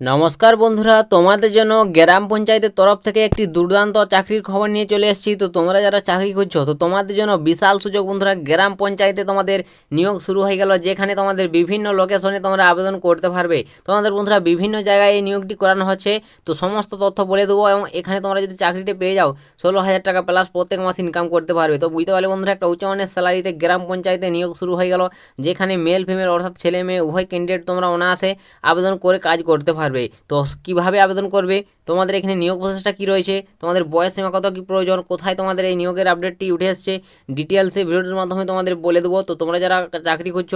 নমস্কার বন্ধুরা, তোমাদের জন্য গ্রাম পঞ্চায়েতের তরফ থেকে একটি দুর্দান্ত চাকরির খবর নিয়ে চলে এসেছি। তো তোমরা যারা চাকরি করছ তো তোমাদের জন্য বিশাল সুযোগ বন্ধুরা, গ্রাম পঞ্চায়েতে তোমাদের নিয়োগ শুরু হয়ে গেল, যেখানে তোমাদের বিভিন্ন লোকেশনে তোমরা আবেদন করতে পারবে। তোমাদের বন্ধুরা, বিভিন্ন জায়গায় এই নিয়োগটি করানো হচ্ছে। তো সমস্ত তথ্য বলে দেবো এবং এখানে তোমরা যদি চাকরিটি পেয়ে যাও, ষোলো হাজার টাকা প্লাস প্রত্যেক মাস ইনকাম করতে পারবে। তো বুঝতে পারলে বন্ধুরা, একটা উচ্চমানের স্যালারিতে গ্রাম পঞ্চায়েতে নিয়োগ শুরু হয়ে গেল, যেখানে মেল ফিমেল অর্থাৎ ছেলে মেয়ে উভয় ক্যান্ডিডেট তোমরা অনায়াসে আবেদন করে কাজ করতে পারবে। তো কীভাবে আবেদন করবে? তোমাদের এখানে নিয়োগ প্রসেসটা কী রয়েছে? তোমাদের বয়স সীমা কত? কী প্রয়োজন? কোথায় তোমাদের এই নিয়োগের আপডেটটি উঠে এসছে? ডিটেলসে ভিডিওটির মাধ্যমে তোমাদের বলে দেবো। তো তোমরা যারা চাকরি করছ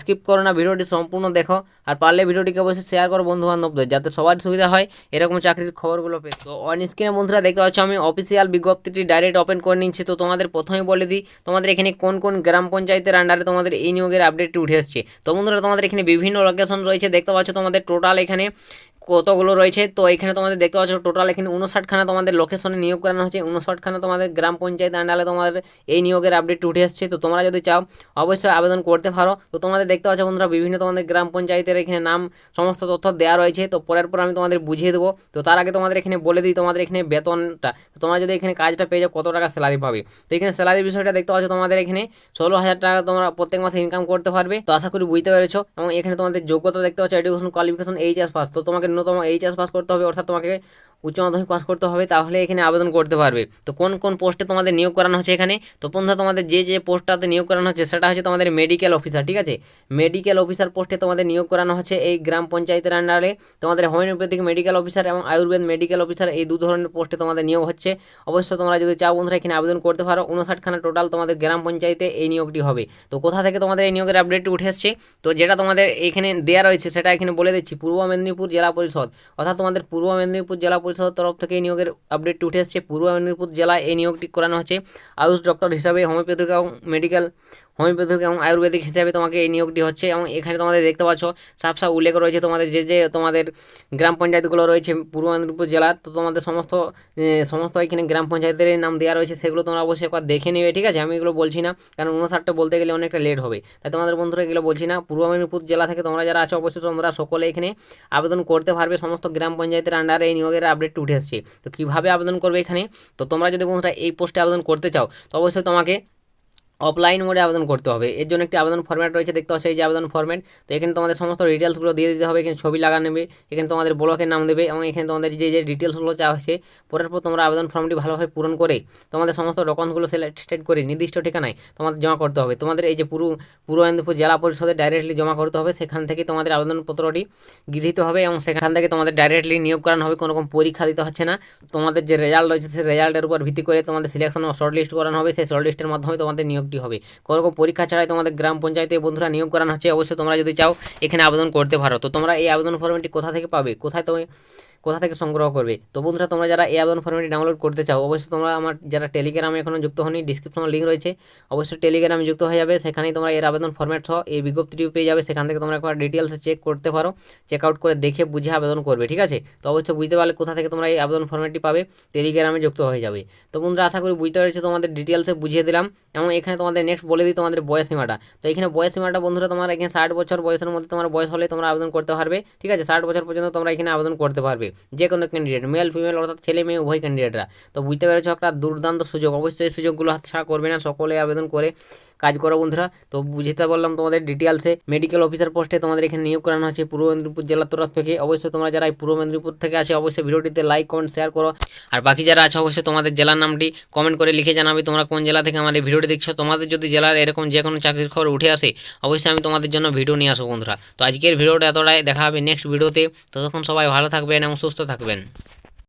স্কিপ করো না, ভিডিওটি সম্পূর্ণ দেখো। আর পারলে ভিডিওটিকে অবশ্যই শেয়ার করো বন্ধু বান্ধবদের যাতে সবার সুবিধা হয় এরকম চাকরির খবরগুলো পেয়ে তো অন স্ক্রিনে বন্ধুরা দেখতে পাচ্ছ আমি অফিসিয়াল বিজ্ঞপ্তিটি ডাইরেক্ট ওপেন করে নিচ্ছি তো তোমাদের প্রথমে বলে দিই, তোমাদের এখানে কোন কোন গ্রাম পঞ্চায়েতের আন্ডারে তোমাদের এই নিয়োগের আপডেটটি উঠে এসছে। তো বন্ধুরা, তোমাদের এখানে বিভিন্ন লোকেশন রয়েছে। দেখতে পাচ্ছ তোমাদের টোটাল এখানে কতগুলো রয়েছে? তো এখানে তোমাদের দেখতে পাচ্ছ টোটাল এখানে উনষাটখানা তোমাদের লোকেশনে নিয়োগ করানো হচ্ছে উনষাটখানা তোমাদের গ্রাম পঞ্চায়েত আন্ডালে তোমাদের এই নিয়োগের আপডেট উঠে আসছে তো তোমরা যদি চাও, অবশ্যই আবেদন করতে পারো। তো তোমাদের দেখতে পাচ্ছ বন্ধুরা, বিভিন্ন তোমাদের গ্রাম পঞ্চায়েতের এখানে নাম, সমস্ত তথ্য দেওয়া রয়েছে। তো পরের পর আমি তোমাদের বুঝিয়ে দেবো। তো তার আগে তোমাদের এখানে বলে দিই, তোমাদের এখানে বেতনটা। তো তোমরা যদি এখানে কাজটা পেয়ে যাও, কত টাকা স্যালারি পাবে? তো এখানে স্যালারির বিষয়টা দেখতে পাচ্ছ তোমাদের এখানে ষোলো হাজার টাকা তোমরা প্রত্যেক মাসে ইনকাম করতে পারবে। তো আশা করি বুঝতে পেরেছ। এবং এখানে তোমাদের যোগ্যতা দেখতে পাচ্ছ এডুকেশন কোয়ালিফিকেশন এইচএস পাস তো তোমাকে ন্যূনতম এইচএস পাস করতে হবে অর্থাৎ তোমাকে উচ্চ মাধ্যমিক পাস করতে হবে, তাহলে এখানে আবেদন করতে পারবে। তো কোন কোন পোস্টে তোমাদের নিয়োগ করানো হচ্ছে এখানে? তো বন্ধুরা, তোমাদের যে যে পোস্টটাতে নিয়োগ করানো হচ্ছে, সেটা হচ্ছে তোমাদের মেডিকেল অফিসার ঠিক আছে? মেডিকেল অফিসার পোস্টে তোমাদের নিয়োগ করানো হচ্ছে এই গ্রাম পঞ্চায়েতের আন্ডারে তোমাদের হোমিওপ্যাথিক মেডিকেল অফিসার এবং আয়ুর্বেদ মেডিকেল অফিসার এই দু ধরনের পোস্টে তোমাদের নিয়োগ হচ্ছে। অবশ্য তোমরা যদি চাও বন্ধুরা, এখানে আবেদন করতে পারো। উনষাটখানা টোটাল তোমাদের গ্রাম পঞ্চায়েতে এই নিয়োগটি হবে। তো কোথা থেকে তোমাদের এই নিয়োগের আপডেটটি উঠে আসছে? তো যেটা তোমাদের এখানে দেওয়া রয়েছে, সেটা এখানে বলে দিচ্ছি। পূর্ব মেদিনীপুর জেলা পরিষদ, অর্থাৎ তোমাদের পূর্ব মেদিনীপুর জেলা পরিষদের তরফ থেকে এই নিয়োগের আপডেটটি উঠে এসেছে। পূর্ব মেদিনীপুর জেলায় এই নিয়োগটি করানো হচ্ছে। আয়ুষ ডক্টর হিসাবে হোমিওপ্যাথিক এবং মেডিকেল হোমিওপ্যাথিক এবং আয়ুর্বেদিক হিসাবে তোমাকে এই নিয়োগটি হচ্ছে এবং এখানে তোমাদের দেখতে পাচ্ছ, সাফ সাফ উল্লেখ রয়েছে তোমাদের যে যে তোমাদের গ্রাম পঞ্চায়েতগুলো রয়েছে, পূর্ব মেদিনীপুর জেলার, তো তোমাদের সমস্ত সমস্ত এখানে গ্রাম পঞ্চায়েতের নাম দেওয়া রয়েছে, সেগুলো তোমরা অবশ্যই একবার দেখে নেবে, ঠিক আছে? আমি এগুলো বলছি না, কারণ উনষাটটা বলতে গেলে অনেকটা লেট হবে। তাই তোমাদের বন্ধুরা এগুলো বলছি না, পূর্ব মেদিনীপুর জেলা থেকে তোমরা যারা আছো, অবশ্যই তোমরা সকলে এখানে আবেদন করতে পারবে, সমস্ত গ্রাম পঞ্চায়েতের আন্ডারে এই নিয়োগের আপডেট উঠে আসছে তো কীভাবে আবেদন করবে এখানে? তো তোমরা যদি বন্ধুরা এই পোস্টে আবেদন করতে চাও, তো অবশ্যই তোমাকে অফলাইন মোডে আবেদন করতে হবে। এর জন্য একটি আবেদন ফর্ম্যাট রয়েছে, দেখতে পাচ্ছ এই যে আবেদন ফর্ম্যাট তো এখানে তোমাদের সমস্ত ডিটেলসগুলো দিয়ে দিতে হবে, এখানে ছবি লাগা নেবে, এখানে তোমাদের ব্লকের নাম দেবে এবং এখানে তোমাদের যে যে ডিটেলসগুলো চাওয়া হয়েছে পরের পর তোমরা আবেদন ফর্মটি ভালোভাবে পূরণ করে তোমাদের সমস্ত ডকুমেন্টগুলো সিলেক্টেড করে নির্দিষ্ট ঠিকানায় তোমাদের জমা করতে হবে। তোমাদের এই যে পুরো পূর্ব মেদিনীপুর জেলা পরিষদে ডাইরেক্টলি জমা করতে হবে, সেখান থেকে তোমাদের আবেদনপত্রটি গৃহীত হবে এবং সেখান থেকে তোমাদের ডাইরেক্টলি নিয়োগ করানো হবে, কোনো রকম পরীক্ষা দিতে হচ্ছে না। তোমাদের যে রেজাল্ট রয়েছে, সেই রেজাল্টের উপর ভিত্তি করে তোমাদের সিলেকশন শর্ট লিস্ট করানো হবে, সেই শর্ট লিস্টের মাধ্যমে তোমাদের নিয়োগটি হবে। কোনো রকম পরীক্ষা ছাড়াই তোমাদের গ্রাম পঞ্চায়েতে বন্ধুরা নিয়োগ করানো হচ্ছে। অবশ্যই তোমরা যদি চাও, এখানে আবেদন করতে পারো। তো তোমরা এই আবেদন ফর্মটি কোথা থেকে পাবে? কোথায় তুমি কোথা থেকে সংগ্রহ করবে? তো বন্ধুরা, তোমরা যারা এই আবেদন ফর্মটি ডাউনলোড করতে চাও, অবশ্যই তোমরা আমার, যারা টেলিগ্রামে এখনও যুক্ত হয়নি ডিসক্রিপশনে লিঙ্ক রয়েছে। অবশ্যই টেলিগ্রামে যুক্ত হয়ে যাবে, সেখানেই তোমরা এর আবেদন ফর্ম্যাট সহ এই বিজ্ঞপ্তিটিও পেয়ে যাবে। সেখান থেকে তোমরা একবার ডিটেলসে চেক করতে পারো চেক আউট করে দেখে বুঝে আবেদন করবে, ঠিক আছে? তো অবশ্যই বুঝতে পারলে কোথা থেকে তোমরা এই আবেদন ফর্ম্যাটটি পাবে টেলিগ্রামে যুক্ত হয়ে যাবে। তো বন্ধুরা, আশা করি বুঝতে পেরেছ তোমাদের ডিটেলসে বুঝিয়ে দিলাম, এবং এখানে তোমাদের নেক্সট বলে দিই তোমাদের বয়স সীমাটা। তো এখানে বয়স সীমাটা বন্ধুরা, তোমার এখানে ষাট বছর বয়সের মধ্যে তোমার বয়স হলে তোমরা আবেদন করতে পারবে, ঠিক আছে? ষাট বছর পর্যন্ত তোমরা এখানে আবেদন করতে পারবে। যে কোনো ক্যান্ডিডেট মেল ফিমেল অর্থাৎ ছেলে মেয়ে, উভয় ক্যান্ডিডেটরা তো বুঝতে পেরেছ একটা দুর্দান্ত সুযোগ। অবশ্যই এই সুযোগগুলো হাতছাড়া করবে না। সকলে আবেদন করে কাজ করো বন্ধুরা। তো বুঝতে পারলাম তোমাদের ডিটেলসে মেডিকেল অফিসার পোস্টে তোমাদের এখানে নিয়োগ করানো হচ্ছে পূর্ব মেদিনীপুর জেলার তরফ থেকে। অবশ্যই তোমরা যারা পূর্ব মেদিনীপুর থেকে আসে, অবশ্যই ভিডিওটিতে লাইক কমেন্ট শেয়ার করো। আর বাকি যারা আছে, অবশ্যই তোমাদের জেলার নামটি কমেন্ট করে লিখে জানাবে। তোমরা কোন জেলা থেকে আমাদের ভিডিওটি দেখছ? তোমাদের যদি জেলার এরকম যে কোনো চাকরির খবর উঠে আসে, অবশ্যই আমি তোমাদের জন্য ভিডিও নিয়ে আসব বন্ধুরা। তো আজকের ভিডিওটা এতটাই। দেখা হবে নেক্সট ভিডিওতে ততক্ষণ সবাই ভালো থাকবেন এবং সুস্থ থাকবেন।